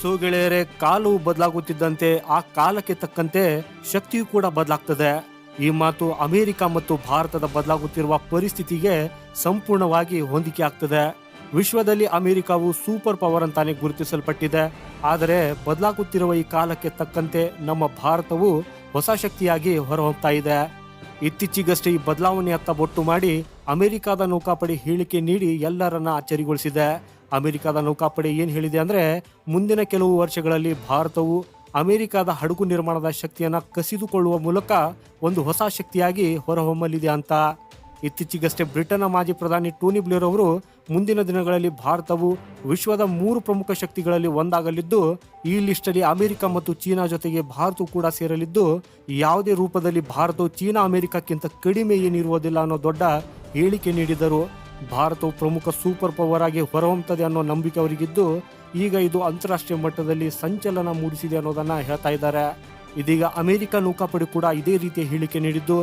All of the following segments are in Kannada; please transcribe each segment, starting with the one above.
ಸೊ ಗೆಳೆಯರೆ ಕಾಲು ಬದಲಾಗುತ್ತಿದ್ದಂತೆ ಆ ಕಾಲಕ್ಕೆ ತಕ್ಕಂತೆ ಶಕ್ತಿಯು ಕೂಡ ಬದಲಾಗ್ತದೆ. ಈ ಮಾತು ಅಮೆರಿಕ ಮತ್ತು ಭಾರತದ ಬದಲಾಗುತ್ತಿರುವ ಪರಿಸ್ಥಿತಿಗೆ ಸಂಪೂರ್ಣವಾಗಿ ಹೊಂದಿಕೆ ಆಗ್ತದೆ. ವಿಶ್ವದಲ್ಲಿ ಅಮೆರಿಕವು ಸೂಪರ್ ಪವರ್ ಅಂತಾನೆ ಗುರುತಿಸಲ್ಪಟ್ಟಿದೆ. ಆದರೆ ಬದಲಾಗುತ್ತಿರುವ ಈ ಕಾಲಕ್ಕೆ ತಕ್ಕಂತೆ ನಮ್ಮ ಭಾರತವು ಹೊಸ ಶಕ್ತಿಯಾಗಿ ಹೊರಹೊಮ್ತಾ ಇದೆ. ಇತ್ತೀಚೆಗಷ್ಟೇ ಈ ಬದಲಾವಣೆಯತ್ತ ಬೊಟ್ಟು ಮಾಡಿ ಅಮೆರಿಕದ ನೌಕಾಪಡೆ ಹೇಳಿಕೆ ನೀಡಿ ಎಲ್ಲರನ್ನ ಅಚ್ಚರಿಗೊಳಿಸಿದೆ ಅಮೆರಿಕದ ನೌಕಾಪಡೆ ಏನು ಹೇಳಿದೆ ಅಂದ್ರೆ, ಮುಂದಿನ ಕೆಲವು ವರ್ಷಗಳಲ್ಲಿ ಭಾರತವು ಅಮೆರಿಕದ ಹಡಗು ನಿರ್ಮಾಣದ ಶಕ್ತಿಯನ್ನ ಕಸಿದುಕೊಳ್ಳುವ ಮೂಲಕ ಒಂದು ಹೊಸ ಶಕ್ತಿಯಾಗಿ ಹೊರಹೊಮ್ಮಲಿದೆ ಅಂತ. ಇತ್ತೀಚೆಗಷ್ಟೇ ಬ್ರಿಟನ್ನ ಮಾಜಿ ಪ್ರಧಾನಿ ಟೋನಿ ಬ್ಲೇರ್ ಅವರು ಮುಂದಿನ ದಿನಗಳಲ್ಲಿ ಭಾರತವು ವಿಶ್ವದ ಮೂರು ಪ್ರಮುಖ ಶಕ್ತಿಗಳಲ್ಲಿ ಒಂದಾಗಲಿದ್ದು, ಈ ಲಿಸ್ಟಲ್ಲಿ ಅಮೆರಿಕ ಮತ್ತು ಚೀನಾ ಜೊತೆಗೆ ಭಾರತವು ಕೂಡ ಸೇರಲಿದ್ದು, ಯಾವುದೇ ರೂಪದಲ್ಲಿ ಭಾರತವು ಚೀನಾ ಅಮೆರಿಕಕ್ಕಿಂತ ಕಡಿಮೆ ಏನಿರುವುದಿಲ್ಲ ಅನ್ನೋ ದೊಡ್ಡ ಹೇಳಿಕೆ ನೀಡಿದರು ಭಾರತವು ಪ್ರಮುಖ ಸೂಪರ್ ಪವರ್ ಆಗಿ ಹೊರಹೊಮ್ಮುತ್ತದೆ ಅನ್ನೋ ನಂಬಿಕೆ ಅವರಿಗಿದ್ದು, ಈಗ ಇದು ಅಂತಾರಾಷ್ಟ್ರೀಯ ಮಟ್ಟದಲ್ಲಿ ಸಂಚಲನ ಮೂಡಿಸಿದೆ ಅನ್ನೋದನ್ನ ಹೇಳ್ತಾ ಇದ್ದಾರೆ. ಇದೀಗ ಅಮೆರಿಕ ನೌಕಾಪಡೆ ಕೂಡ ಇದೇ ರೀತಿಯ ಹೇಳಿಕೆ ನೀಡಿದ್ದು,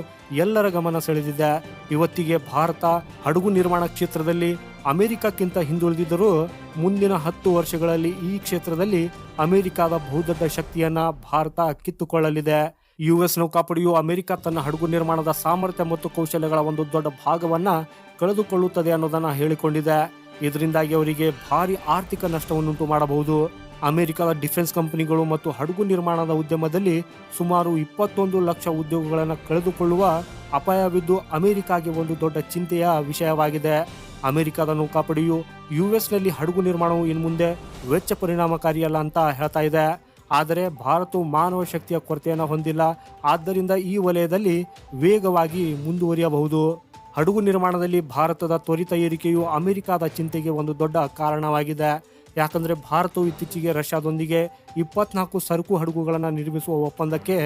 ಎಲ್ಲರ ಗಮನ ಸೆಳೆದಿದೆ. ಇವತ್ತಿಗೆ ಭಾರತ ಹಡಗು ನಿರ್ಮಾಣ ಕ್ಷೇತ್ರದಲ್ಲಿ ಅಮೆರಿಕಕ್ಕಿಂತ ಹಿಂದುಳಿದಿದ್ದರೂ, ಮುಂದಿನ ಹತ್ತು ವರ್ಷಗಳಲ್ಲಿ ಈ ಕ್ಷೇತ್ರದಲ್ಲಿ ಅಮೆರಿಕದ ಬಹುದೊಡ್ಡ ಶಕ್ತಿಯನ್ನ ಭಾರತ ಕಿತ್ತುಕೊಳ್ಳಲಿದೆ. ಯುಎಸ್ ನೌಕಾಪಡೆಯು ಅಮೆರಿಕ ತನ್ನ ಹಡಗು ನಿರ್ಮಾಣದ ಸಾಮರ್ಥ್ಯ ಮತ್ತು ಕೌಶಲ್ಯಗಳ ಒಂದು ದೊಡ್ಡ ಭಾಗವನ್ನು ಕಳೆದುಕೊಳ್ಳುತ್ತದೆ ಅನ್ನೋದನ್ನು ಹೇಳಿಕೊಂಡಿದೆ. ಇದರಿಂದಾಗಿ ಅವರಿಗೆ ಭಾರಿ ಆರ್ಥಿಕ ನಷ್ಟವನ್ನುಂಟು ಮಾಡಬಹುದು. ಅಮೆರಿಕದ ಡಿಫೆನ್ಸ್ ಕಂಪನಿಗಳು ಮತ್ತು ಹಡಗು ನಿರ್ಮಾಣದ ಉದ್ಯಮದಲ್ಲಿ ಸುಮಾರು ಇಪ್ಪತ್ತೊಂದು ಲಕ್ಷ ಉದ್ಯೋಗಗಳನ್ನು ಕಳೆದುಕೊಳ್ಳುವ ಅಪಾಯವಿದ್ದು ಅಮೆರಿಕಾಗೆ ಒಂದು ದೊಡ್ಡ ಚಿಂತೆಯ ವಿಷಯವಾಗಿದೆ. ಅಮೆರಿಕದ ನೌಕಾಪಡೆಯು ಯುಎಸ್ನಲ್ಲಿ ಹಡಗು ನಿರ್ಮಾಣವು ಇನ್ಮುಂದೆ ವೆಚ್ಚ ಪರಿಣಾಮಕಾರಿಯಲ್ಲ ಅಂತ ಹೇಳ್ತಾ ಇದೆ. ಆದರೆ ಭಾರತವು ಮಾನವ ಶಕ್ತಿಯ ಕೊರತೆಯನ್ನು ಹೊಂದಿಲ್ಲ. ಆದ್ದರಿಂದ ಈ ವಲಯದಲ್ಲಿ ವೇಗವಾಗಿ ಮುಂದುವರಿಯಬಹುದು. ಹಡಗು ನಿರ್ಮಾಣದಲ್ಲಿ ಭಾರತದ ತ್ವರಿತ ಏರಿಕೆಯು ಅಮೆರಿಕದ ಚಿಂತೆಗೆ ಒಂದು ದೊಡ್ಡ ಕಾರಣವಾಗಿದೆ. ಯಾಕಂದರೆ ಭಾರತವು ಇತ್ತೀಚೆಗೆ ರಷ್ಯಾದೊಂದಿಗೆ ಇಪ್ಪತ್ನಾಲ್ಕು ಸರಕು ಹಡಗುಗಳನ್ನು ನಿರ್ಮಿಸುವ ಒಪ್ಪಂದಕ್ಕೆ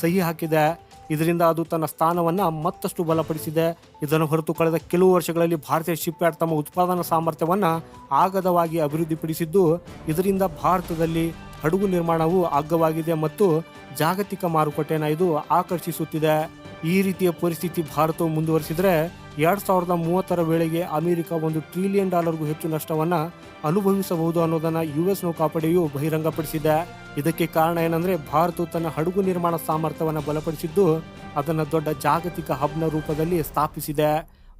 ಸಹಿ ಹಾಕಿದೆ. ಇದರಿಂದ ಅದು ತನ್ನ ಸ್ಥಾನವನ್ನು ಮತ್ತಷ್ಟು ಬಲಪಡಿಸಿದೆ. ಇದನ್ನು ಹೊರತು ಕಳೆದ ಕೆಲವು ವರ್ಷಗಳಲ್ಲಿ ಭಾರತೀಯ ಶಿಪ್ಯಾರ್ಡ್ ತಮ್ಮ ಉತ್ಪಾದನಾ ಸಾಮರ್ಥ್ಯವನ್ನು ಆಗದವಾಗಿ ಅಭಿವೃದ್ಧಿಪಡಿಸಿದ್ದು, ಇದರಿಂದ ಭಾರತದಲ್ಲಿ ಹಡಗು ನಿರ್ಮಾಣವು ಅಗ್ಗವಾಗಿದೆ ಮತ್ತು ಜಾಗತಿಕ ಮಾರುಕಟ್ಟೆನ ಇದು ಆಕರ್ಷಿಸುತ್ತಿದೆ. ಈ ರೀತಿಯ ಪರಿಸ್ಥಿತಿ ಭಾರತವು ಮುಂದುವರಿಸಿದರೆ ಎರಡ್ ಸಾವಿರದ ಮೂವತ್ತರ ವೇಳೆಗೆ ಅಮೆರಿಕ ಒಂದು ಟ್ರಿಲಿಯನ್ ಡಾಲರ್ಗೂ ಹೆಚ್ಚು ನಷ್ಟವನ್ನು ಅನುಭವಿಸಬಹುದು ಅನ್ನೋದನ್ನು ಯು ಎಸ್ ನೌಕಾಪಡೆಯು ಬಹಿರಂಗಪಡಿಸಿದೆ. ಇದಕ್ಕೆ ಕಾರಣ ಏನಂದ್ರೆ ಭಾರತವು ತನ್ನ ಹಡಗು ನಿರ್ಮಾಣ ಸಾಮರ್ಥ್ಯವನ್ನು ಬಲಪಡಿಸಿದ್ದು ಅದನ್ನು ದೊಡ್ಡ ಜಾಗತಿಕ ಹಬ್ನ ರೂಪದಲ್ಲಿ ಸ್ಥಾಪಿಸಿದೆ.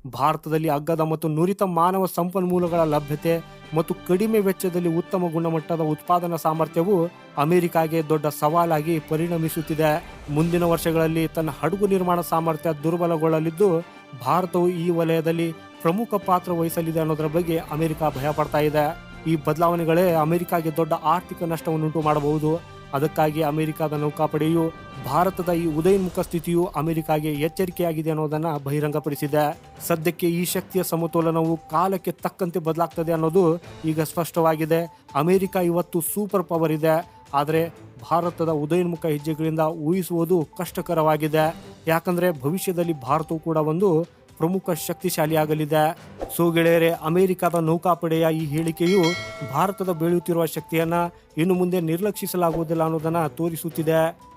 ಭಾರತದಲ್ಲಿ ಅಗ್ಗದ ಮತ್ತು ನುರಿತ ಮಾನವ ಸಂಪನ್ಮೂಲಗಳ ಲಭ್ಯತೆ ಮತ್ತು ಕಡಿಮೆ ವೆಚ್ಚದಲ್ಲಿ ಉತ್ತಮ ಗುಣಮಟ್ಟದ ಉತ್ಪಾದನಾ ಸಾಮರ್ಥ್ಯವು ಅಮೆರಿಕಾಗೆ ದೊಡ್ಡ ಸವಾಲಾಗಿ ಪರಿಣಮಿಸುತ್ತಿದೆ. ಮುಂದಿನ ವರ್ಷಗಳಲ್ಲಿ ತನ್ನ ಹಡಗು ನಿರ್ಮಾಣ ಸಾಮರ್ಥ್ಯ ದುರ್ಬಲಗೊಳ್ಳಲಿದ್ದು, ಭಾರತವು ಈ ವಲಯದಲ್ಲಿ ಪ್ರಮುಖ ಪಾತ್ರ ವಹಿಸಲಿದೆ ಅನ್ನೋದರ ಬಗ್ಗೆ ಅಮೆರಿಕ ಭಯ ಪಡ್ತಾ ಇದೆ. ಈ ಬದಲಾವಣೆಗಳೇ ಅಮೆರಿಕಾಗೆ ದೊಡ್ಡ ಆರ್ಥಿಕ ನಷ್ಟವನ್ನುಂಟು ಮಾಡಬಹುದು. ಅದಕ್ಕಾಗಿ ಅಮೆರಿಕದ ನೌಕಾಪಡೆಯು ಭಾರತದ ಈ ಉದಯೋನ್ಮುಖ ಸ್ಥಿತಿಯು ಅಮೆರಿಕಾಗೆ ಎಚ್ಚರಿಕೆಯಾಗಿದೆ ಅನ್ನೋದನ್ನ ಬಹಿರಂಗಪಡಿಸಿದೆ. ಸದ್ಯಕ್ಕೆ ಈ ಶಕ್ತಿಯ ಸಮತೋಲನವು ಕಾಲಕ್ಕೆ ತಕ್ಕಂತೆ ಬದಲಾಗ್ತದೆ ಅನ್ನೋದು ಈಗ ಸ್ಪಷ್ಟವಾಗಿದೆ. ಅಮೆರಿಕ ಇವತ್ತು ಸೂಪರ್ ಪವರ್ ಇದೆ. ಆದರೆ ಭಾರತದ ಉದಯೋನ್ಮುಖ ಹೆಜ್ಜೆಗಳಿಂದ ಊಹಿಸುವುದು ಕಷ್ಟಕರವಾಗಿದೆ. ಯಾಕಂದ್ರೆ ಭವಿಷ್ಯದಲ್ಲಿ ಭಾರತವು ಕೂಡ ಒಂದು ಪ್ರಮುಖ ಶಕ್ತಿಶಾಲಿಯಾಗಲಿದೆ. ಸೊ ಗೆಳೆಯರೆ ಅಮೆರಿಕದ ನೌಕಾಪಡೆಯ ಈ ಹೇಳಿಕೆಯು ಭಾರತದ ಬೆಳೆಯುತ್ತಿರುವ ಶಕ್ತಿಯನ್ನ ಇನ್ನು ಮುಂದೆ ನಿರ್ಲಕ್ಷಿಸಲಾಗುವುದಿಲ್ಲ ಅನ್ನೋದನ್ನ ತೋರಿಸುತ್ತಿದೆ.